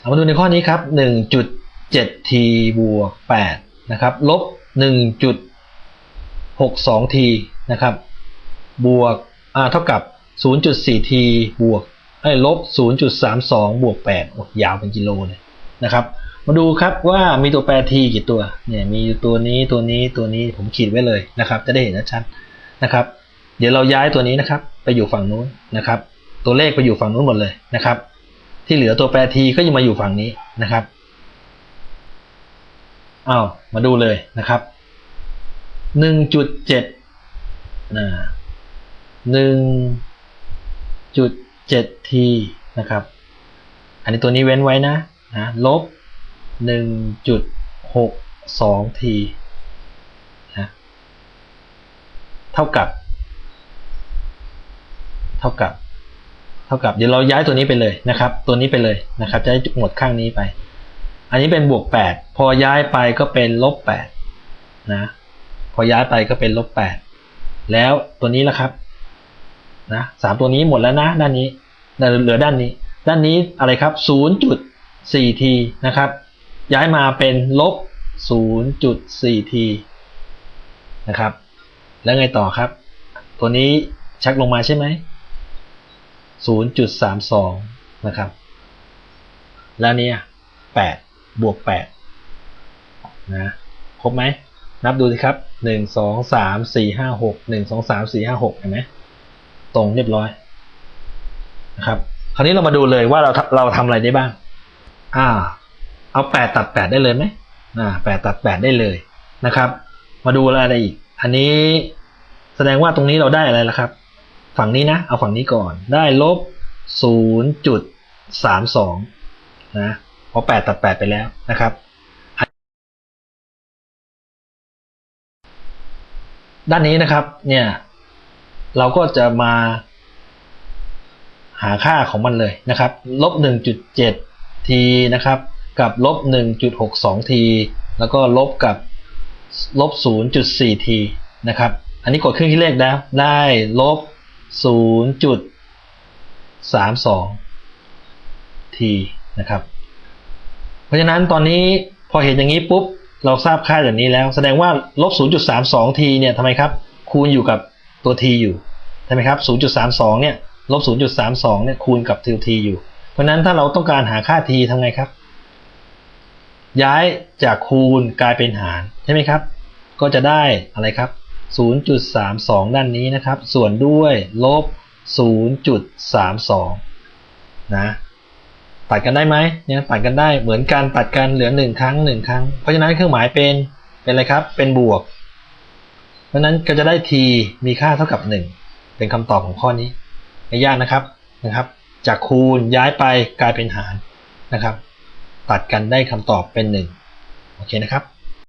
เอามาดูในข้อนี้ครับ 1.7t บวก8นะครับลบ 1.62t นะครับบวกอ่าเท่ากับ 0.4t บวกไอ้ยลบ 0.32 บวก8โอ้ยาวเป็นกิโลเลยนะครับ มาดูครับว่ามีตัวแปร t กี่ตัวเนี่ยมีอยู่ตัวนี้ตัวนี้ตัวนี้ผมขีดไว้เลยนะครับ จะได้เห็นชัดนะครับ เดี๋ยวเราย้ายตัวนี้นะครับ ไปอยู่ฝั่งนู้นนะครับ ตัวเลขไปอยู่ฝั่งนู้นหมดเลยนะครับ ที่เหลือตัวแปร t ก็ยังมาอยู่ฝั่งนี้นะครับอ้าวมาดูเลยนะครับหนึ่งจุดเจ็ดนะหนึ่งจุดเจ็ดทีนะครับ อันนี้ตัวนี้เว้นไว้นะนะลบหนึ่งจุดหกสองทีนะเท่ากับ เท่ากับ ท่ากับเดี๋ยวเราย้ายตัวนี้ไปเลยนะครับ ตัวนี้ไปเลยนะครับจะได้หมดข้างนี้ไป อันนี้เป็นบวกแปดพอย้ายไปก็เป็นลบแปดนะพอย้ายไปก็เป็นลบแปดแล้วตัวนี้ละครับนะสามตัวนี้หมดแล้วนะด้านนี้เหลือด้านนี้ ด้านนี้อะไรครับศูนย์จุดสี่ทีนะครับ ย้ายมาเป็นลบศูนย์จุดสี่ทีนะครับ แล้วไงต่อครับ ตัวนี้ชักลงมาใช่ไหม ศูนย์จุดสามสองนะครับ แล้วเนี่ยแปดบวกแปดนะครบไหม นับดูสิครับหนึ่งสองสามสี่ห้าหกหนึ่งสองสามสี่ห้าหกเห็นไหม ตรงเรียบร้อยนะครับ คราวนี้เรามาดูเลยว่าเราเราทำอะไรได้บ้าง อ่า เอาแปดตัดแปดได้เลยไหมอ่าแปดตัดแปดได้เลยนะครับ มาดูอะไรอีก อันนี้แสดงว่าตรงนี้เราได้อะไรแล้วครับ ฝั่งนี้นะ เอาฝั่งนี้ก่อน ได้ลบศูนย์จุดสามสองนะเพราะแปดตัดแปดไปแล้วนะครับ ด้านนี้นะครับ เนี่ย เราก็จะมาหาค่าของมันเลยนะครับ ลบ 1.7 t นะครับ กับลบ 1.62 t แล้วก็ลบกับลบ 0.4 t นะครับ อันนี้กดเครื่องคิดเลขแล้ว ได้ลบ 0.32 t นะครับ เพราะฉะนั้นตอนนี้พอเห็นอย่างนี้ปุ๊บ เราทราบค่าอย่างนี้แล้ว แสดงว่าลบ 0.32 t เนี่ยทำไมครับ คูณอยู่กับตัว t อยู่ใช่ไหมครับ 0.32 เนี่ยลบ 0.32 เนี่ยคูณกับ t อยู่ เพราะนั้นถ้าเราต้องการหาค่า t ทำไงครับ ย้ายจากคูณกลายเป็นหารใช่ไหมครับ ก็จะได้อะไรครับ 0.32 ด้านนี้นะครับ ส่วนด้วยลบ 0.32 นะตัดกันได้ไหมเนี่ยตัดกันได้เหมือนการตัดกันเหลือหนึ่งครั้งหนึ่งครั้ง เพราะฉะนั้นเครื่องหมายเป็นเป็นอะไรครับ เป็นบวก เพราะฉะนั้นก็จะได้ t มีค่าเท่ากับ 1 เป็นคำตอบของข้อนี้ไม่ยากนะครับนะครับ จากคูณย้ายไปกลายเป็นหารนะครับ ตัดกันได้คำตอบเป็น 1 โอเคนะครับ